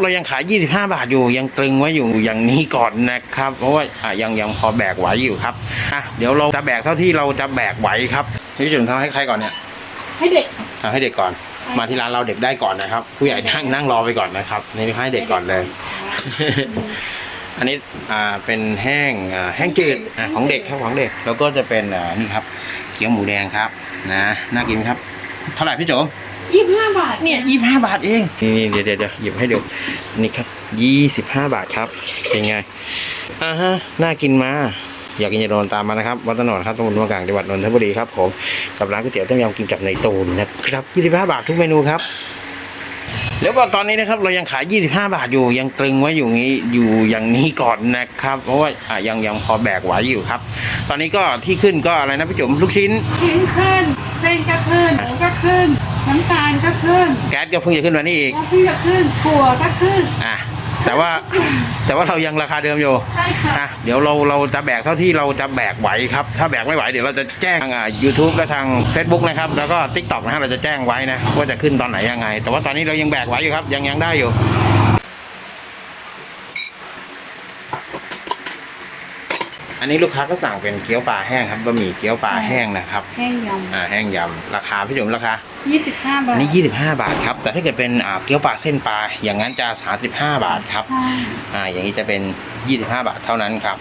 เรายังขาย 25 บาทอยู่ยังตรึงไว้อยู่อย่างนี้ก่อนนะครับ เพราะว่าอะยังยังพอแบกไหวอยู่ครับอะเดี๋ยวเราจะแบกเท่าที่เราจะแบกไหวครับพี่จุนทำให้ใครก่อนเนี่ยให้เด็ก ทำให้เด็กก่อน มาที่ร้านเราเด็กได้ก่อนนะครับ ผู้ใหญ่นั่งนั่งรอไปก่อนนะครับนี่ให้เด็กก่อนเลย อันนี้อ่าเป็นแห้งอ่าแห้งจืดอ่าของเด็กครับของเด็กแล้วก็จะเป็นอ่านี่ครับเกี๊ยวหมูแดงครับนะน่ากินไหมครับ เท่าไหร่พี่โจ ยี่สิบห้าบาทเนี่ยยี่ห้าบาทเองนี่เดี๋ยวเดี๋ยวเดี๋ยวหยิบให้ดูนี่ครับยี่สิบห้าบาทครับเป็นไงอ่าฮะน่ากินมาอยากกินอย่าโดนตามมานะครับวัดตะโนดครับตำบลมะกลางจังหวัดนนทบุรีครับผมกับร้านก๋วยเตี๋ยวต้มยำกินกับในตูนนะครับยี่สิบห้าบาททุกเมนูครับเดี๋ยวก่อนตอนนี้นะครับเรายังขาย 25 บาทอยู่ยังตรึงไว้อยู่งี้อยู่อย่างนี้ก่อนนะครับ เพราะว่าอะยังยังพอแบกไหวอยู่ครับ ตอนนี้ก็ที่ขึ้นก็อะไรนะพี่จุ๋มลูกชิ้นชิ้นขึ้นเส้นก็ขึ้นหมูก็ขึ้น น้ำตาลก็ขึ้นแก๊สก็เพิ่งจะขึ้นมานี่อีกแล้วพี่ก็ขึ้นถั่วก็ขึ้น อะแต่ว่าแต่ว่าเรายังราคาเดิมอยู่ใช่ค่ะ อะเดี๋ยวเราเราจะแบกเท่าที่เราจะแบกไหวครับ ถ้าแบกไม่ไหวเดี๋ยวเราจะแจ้งทางอ่า YouTube และทาง Facebook นะครับ แล้วก็ TikTok นะฮะเราจะแจ้งไว้นะว่าจะขึ้นตอนไหนยังไง แต่ว่าตอนนี้เรายังแบกไหวอยู่ครับยังยังได้อยู่ อันนี้ลูกค้าก็สั่งเป็นเกี๊ยวปลาแห้งครับบะหมี่เกี๊ยวปลาแห้งนะครับแห้งยอ่าแห้งยำราคาพี่จุ๋มราคาำยี่สิบห้าบาอัทนนี้ 25 บาทครับ แต่ถ้าเกิดเป็นอ่าเกี๊ยวปลาเส้นปลาอย่างนั้นจะ 35 บาทครับใช่อ่าอย่างนี้จะเป็น 25 บาทเท่านั้นครับ